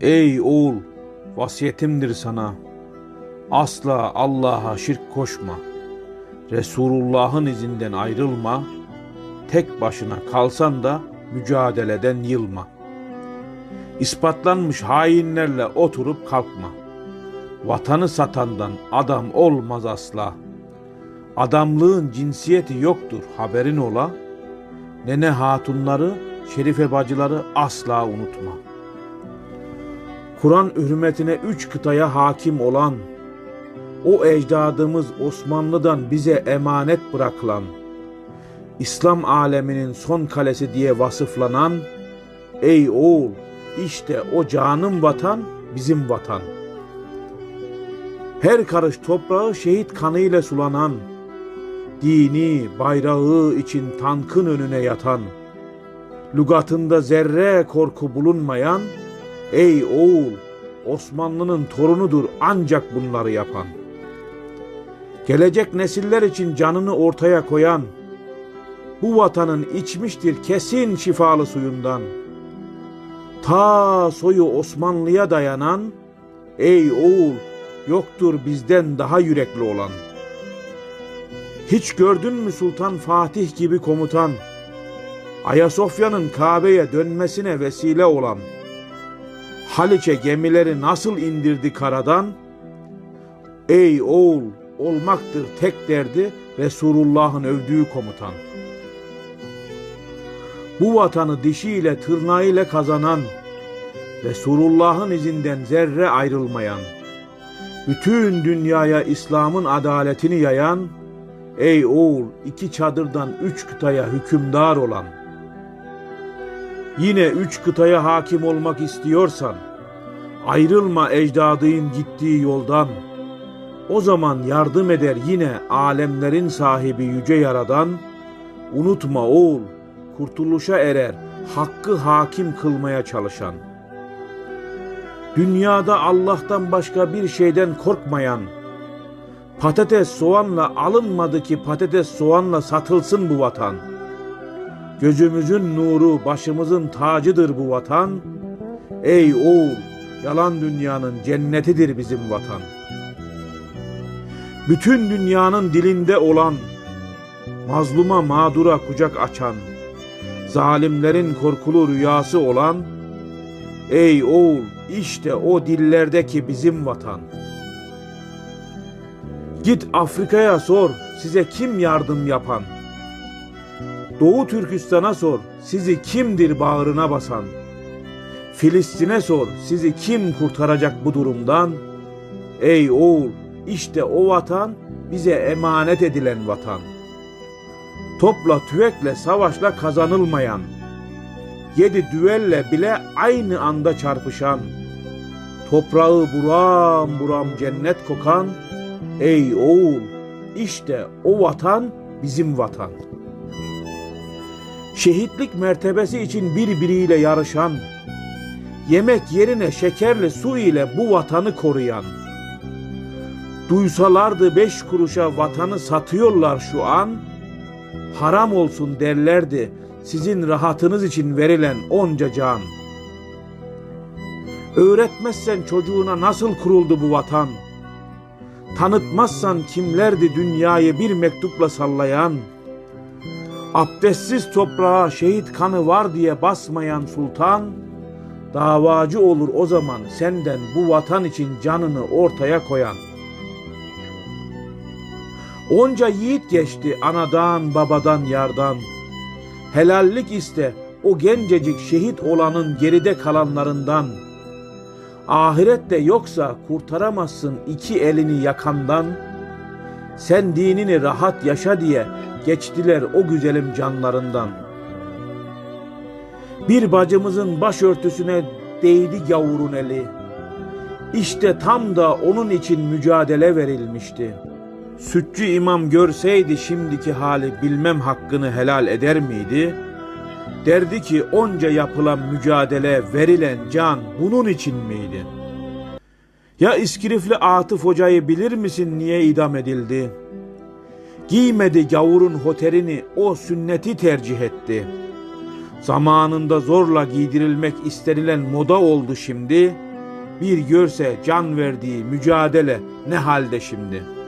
Ey oğul, vasiyetimdir sana. Asla Allah'a şirk koşma. Resulullah'ın izinden ayrılma. Tek başına kalsan da mücadeleden yılma. İspatlanmış hainlerle oturup kalkma. Vatanı satandan adam olmaz asla. Adamlığın cinsiyeti yoktur haberin ola. Nene hatunları, şerife bacıları asla unutma. Kur'an hürmetine üç kıtaya hakim olan, o ecdadımız Osmanlı'dan bize emanet bırakılan, İslam aleminin son kalesi diye vasıflanan, ey oğul işte o canım vatan bizim vatan. Her karış toprağı şehit kanıyla sulanan, dini bayrağı için tankın önüne yatan, lügatında zerre korku bulunmayan, ey oğul Osmanlı'nın torunudur ancak bunları yapan. Gelecek nesiller için canını ortaya koyan, bu vatanın içmiştir kesin şifalı suyundan. Ta soyu Osmanlı'ya dayanan, ey oğul yoktur bizden daha yürekli olan. Hiç gördün mü Sultan Fatih gibi komutan, Ayasofya'nın Kabe'ye dönmesine vesile olan, Haliç'e gemileri nasıl indirdi karadan? Ey oğul, olmaktır tek derdi Resulullah'ın övdüğü komutan. Bu vatanı dişiyle tırnağıyla kazanan, Resulullah'ın izinden zerre ayrılmayan, bütün dünyaya İslam'ın adaletini yayan, ey oğul iki çadırdan üç kıtaya hükümdar olan, yine üç kıtaya hakim olmak istiyorsan, ayrılma ecdadın gittiği yoldan, o zaman yardım eder yine alemlerin sahibi yüce yaradan, unutma oğul, kurtuluşa erer, hakkı hakim kılmaya çalışan. Dünyada Allah'tan başka bir şeyden korkmayan, patates soğanla alınmadı ki patates soğanla satılsın bu vatan. Gözümüzün nuru, başımızın tacıdır bu vatan. Ey oğul, yalan dünyanın cennetidir bizim vatan. Bütün dünyanın dilinde olan, mazluma mağdura kucak açan, zalimlerin korkulu rüyası olan, ey oğul işte o dillerdeki bizim vatan. Git Afrika'ya sor size kim yardım yapan. Doğu Türkistan'a sor sizi kimdir bağrına basan. Filistin'e sor sizi kim kurtaracak bu durumdan. Ey oğul işte o vatan bize emanet edilen vatan. Topla tüfekle savaşla kazanılmayan, yedi düvelle bile aynı anda çarpışan, toprağı buram buram cennet kokan, ey oğul işte o vatan bizim vatan. Şehitlik mertebesi için birbiriyle yarışan, yemek yerine şekerli su ile bu vatanı koruyan, duysalardı beş kuruşa vatanı satıyorlar şu an, haram olsun derlerdi sizin rahatınız için verilen onca can. Öğretmezsen çocuğuna nasıl kuruldu bu vatan? Tanıtmazsan kimlerdi dünyayı bir mektupla sallayan? Abdestsiz toprağa şehit kanı var diye basmayan sultan, davacı olur o zaman senden bu vatan için canını ortaya koyan. Onca yiğit geçti anadan babadan yardan. Helallik iste o gencecik şehit olanın geride kalanlarından. Ahirette yoksa kurtaramazsın iki elini yakandan. Sen dinini rahat yaşa diye geçtiler o güzelim canlarından. Bir bacımızın başörtüsüne değdi gavurun eli. İşte tam da onun için mücadele verilmişti. Sütçü imam görseydi şimdiki hali bilmem hakkını helal eder miydi? Derdi ki onca yapılan mücadele verilen can bunun için miydi? Ya İskilifli Atıf Hoca'yı bilir misin niye idam edildi? Giymedi gavurun hoterini o sünneti tercih etti.'' Zamanında zorla giydirilmek istenilen moda oldu şimdi. Bir görse can verdiği mücadele ne halde şimdi?''